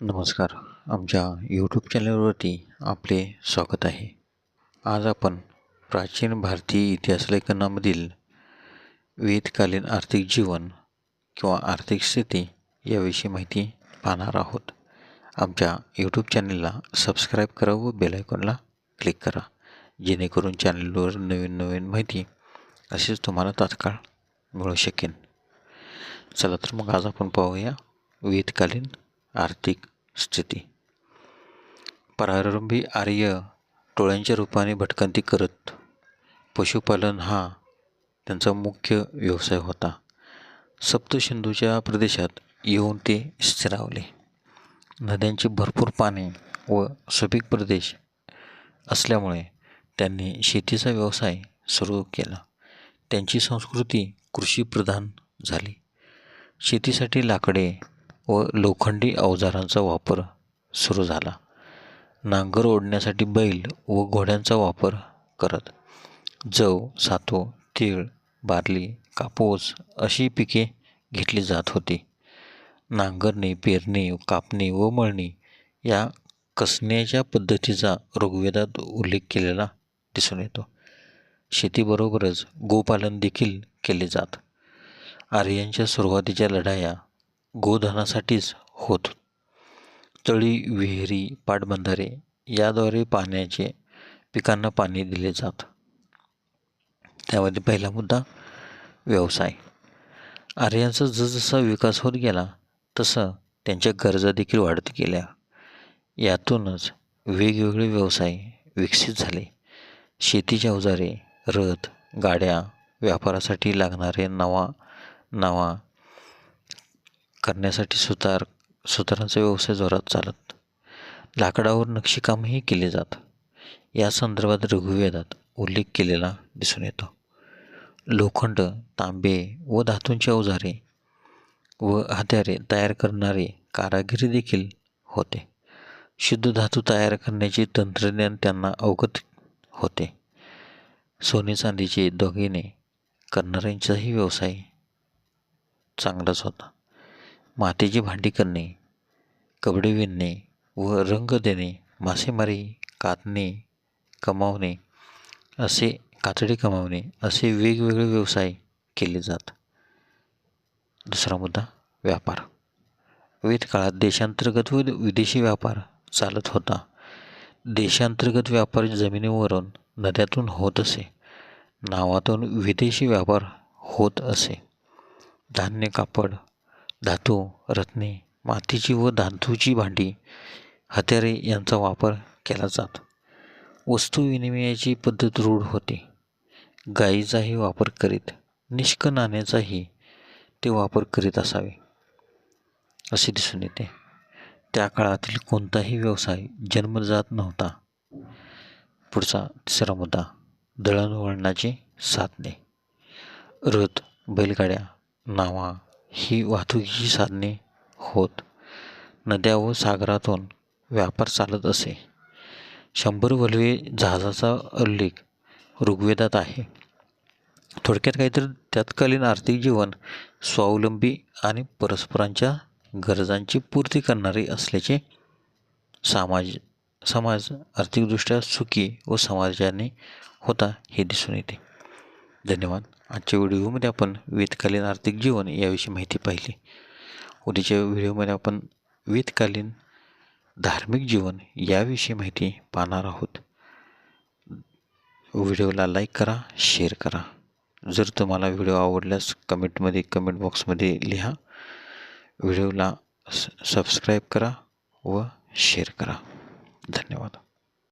नमस्कार. आमच्या यूट्यूब चॅनलवरती आपले स्वागत आहे. आज आपण प्राचीन भारतीय इतिहास लेखनामधील वेदकालीन आर्थिक जीवन किंवा आर्थिक स्थिती याविषयी माहिती पाहणार आहोत. आमच्या यूट्यूब चॅनलला सबस्क्राईब करा व बेलायकॉनला क्लिक करा. जेणेकरून चॅनलवर नवीन नवीन माहिती असेच तुम्हाला तात्काळ मिळू शकेन. चला तर मग आज आपण पाहूया वेदकालीन आर्थिक स्थिती. प्रारंभी आर्य टोळ्यांच्या रूपाने भटकंती करत पशुपालन हा त्यांचा मुख्य व्यवसाय होता. सप्तसिंधूच्या प्रदेशात येऊन ते स्थिरावले. नद्यांचे भरपूर पाणी व सुपीक प्रदेश असल्यामुळे त्यांनी शेतीचा व्यवसाय सुरू केला. त्यांची संस्कृती कृषीप्रधान झाली. शेतीसाठी लाकडे व लोखंडी अवजारांचा वापर सुरू झाला. नांगर ओढण्यासाठी बैल व घोड्यांचा वापर करत. जव सातो तीळ बार्ली कापूस अशी पिके घेतली जात होती. नांगरणी पेरणी कापणी व मळणी या कसण्याच्या पद्धतीचा ऋग्वेदात उल्लेख केलेला दिसून येतो. शेतीबरोबरच गोपालन देखील केले जात. आर्यांच्या सुरुवातीच्या लढाया गोधनासाठीच होत. तळी विहिरी पाटबंधारे याद्वारे पाण्याचे पिकांना पाणी दिले जात. त्यामध्ये पहिला मुद्दा व्यवसाय. आर्यांचा जसजसा विकास होत गेला तसं त्यांच्या गरजा देखील वाढत गेल्या. यातूनच वेगवेगळे व्यवसाय विकसित झाले. शेतीचे अवजारे रथ गाड्या व्यापारासाठी लागणारे नवा नवा करण्यासाठी सुतार सुतारांचा व्यवसाय जोरात चालत. लाकडावर नक्षीकामही केले जात. या संदर्भात रघुवेदात उल्लेख केलेला दिसून येतो. लोखंड तांबे व धातूंची अवजारे व हत्यारे तयार करणारे कारागिरी देखील होते. शुद्ध धातू तयार करण्याचे तंत्रज्ञान त्यांना अवगत होते. सोने चांदीचे दोघीने करणाऱ्यांचाही व्यवसाय चांगलाच होता. मातीची भांडी करणे कपडे विणणे व रंग देणे मासेमारी कातणे कमावणे असे कातडी कमावणे असे वेगवेगळे व्यवसाय केले जात. दुसरा मुद्दा व्यापार. वेद काळात देशांतर्गत व विदेशी व्यापार चालत होता. देशांतर्गत व्यापार जमिनीवरून नद्यातून होत असे. नावातून विदेशी व्यापार होत असे. धान्य कापड धातू रत्ने मातीची व धातूची भांडी हत्यारे यांचा वापर केला जात. वस्तू विनिमयाची पद्धत रूढ होती. गाईचाही वापर करीत निष्क नाण्याचाही ते वापर करीत असावे असे दिसून येते. त्या काळातील कोणताही व्यवसाय जन्मजात नव्हता. पुढचा तिसरा मुद्दा दळणवळणाची साधने. रथ बैलगाड्या नावा ही वाहतुकीची साधने होत. नद्या व सागरातून व्यापार चालत असे. शंभर वल्वे जहाजाचा उल्लेख ऋग्वेदात आहे. थोडक्यात काहीतरी तत्कालीन आर्थिक जीवन स्वावलंबी आणि परस्परांच्या गरजांची पूर्ती करणारे असल्याचे समाज समाज आर्थिकदृष्ट्या सुखी व समाजाने होता हे दिसून येते. धन्यवाद. आजच्या व्हिडिओमध्ये आपण वेदकालीन आर्थिक जीवन याविषयी माहिती पाहिली. उद्याच्या व्हिडिओमध्ये आपण वेदकालीन धार्मिक जीवन याविषयी माहिती पाहणार आहोत. व्हिडिओला लाईक करा शेअर करा. जर तुम्हाला व्हिडिओ आवडल्यास कमेंटमध्ये कमेंट बॉक्समध्ये लिहा. व्हिडिओला सबस्क्राईब करा व शेअर करा. धन्यवाद.